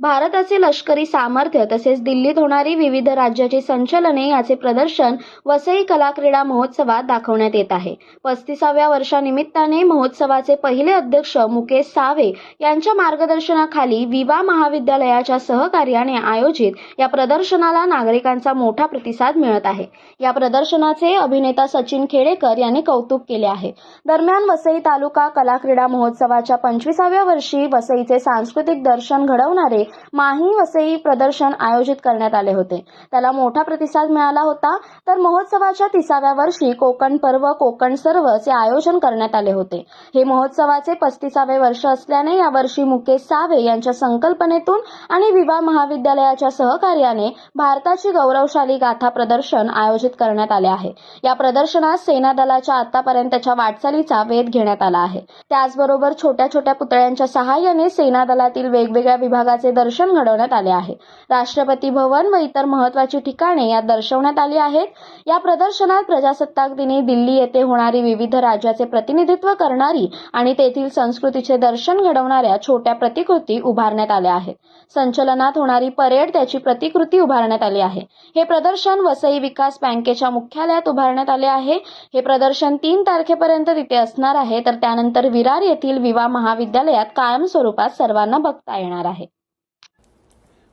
भारताचे लष्करी सामर्थ्य तसेच दिल्लीत होणारी विविध राज्याची संचलने याचे प्रदर्शन वसई कला क्रीडा महोत्सवात दाखवण्यात येत आहे. पस्तीसाव्या वर्षानिमित्ताने महोत्सवाचे पहिले अध्यक्ष मुकेश सावे यांच्या मार्गदर्शनाखाली विवा महाविद्यालयाच्या सहकार्याने आयोजित या प्रदर्शनाला नागरिकांचा मोठा प्रतिसाद मिळत आहे. या प्रदर्शनाचे अभिनेता सचिन खेडेकर यांनी कौतुक केले आहे. दरम्यान वसई तालुका कला क्रीडा महोत्सवाच्या पंचवीसाव्या वर्षी वसईचे सांस्कृतिक दर्शन घडवणारे माही वसई प्रदर्शन आयोजित करण्यात आले होते. त्याला मोठा प्रतिसाद मिळाला होता. तर महोत्सवाच्या तिसाव्या वर्षी कोकण पर्व कोकण सर्वचे आयोजन करण्यात आले होते. हे महोत्सवाचे पस्तीसावे वर्ष असल्याने यावर्षी मुकेश सावे यांच्या संकल्पनेतून आणि विवा महाविद्यालयाच्या सहकार्याने भारताची गौरवशाली गाथा प्रदर्शन आयोजित करण्यात आले आहे. या प्रदर्शनात सेना दलाच्या आतापर्यंतच्या वाटचालीचा वेध घेण्यात आला आहे. त्याचबरोबर छोट्या छोट्या पुतळ्यांच्या सहाय्याने सेना दलातील वेगवेगळ्या विभागाचे दर्शन घडवण्यात आले आहे. राष्ट्रपती भवन व इतर महत्वाची ठिकाणे यात दर्शवण्यात आली आहेत. या प्रदर्शनात प्रजासत्ताक दिनी दिल्ली येथे होणारी विविध राज्याचे प्रतिनिधित्व करणारी आणि तेथील संस्कृतीचे दर्शन घडवणाऱ्या छोट्या प्रतिकृती उभारण्यात आल्या आहेत. संचलनात होणारी परेड त्याची प्रतिकृती उभारण्यात आली आहे. हे प्रदर्शन वसई विकास बँकेच्या मुख्यालयात उभारण्यात आले आहे. हे प्रदर्शन तीन तारखेपर्यंत तिथे असणार आहे. तर त्यानंतर विरार येथील विवा महाविद्यालयात कायम स्वरूपात सर्वांना बघता येणार आहे.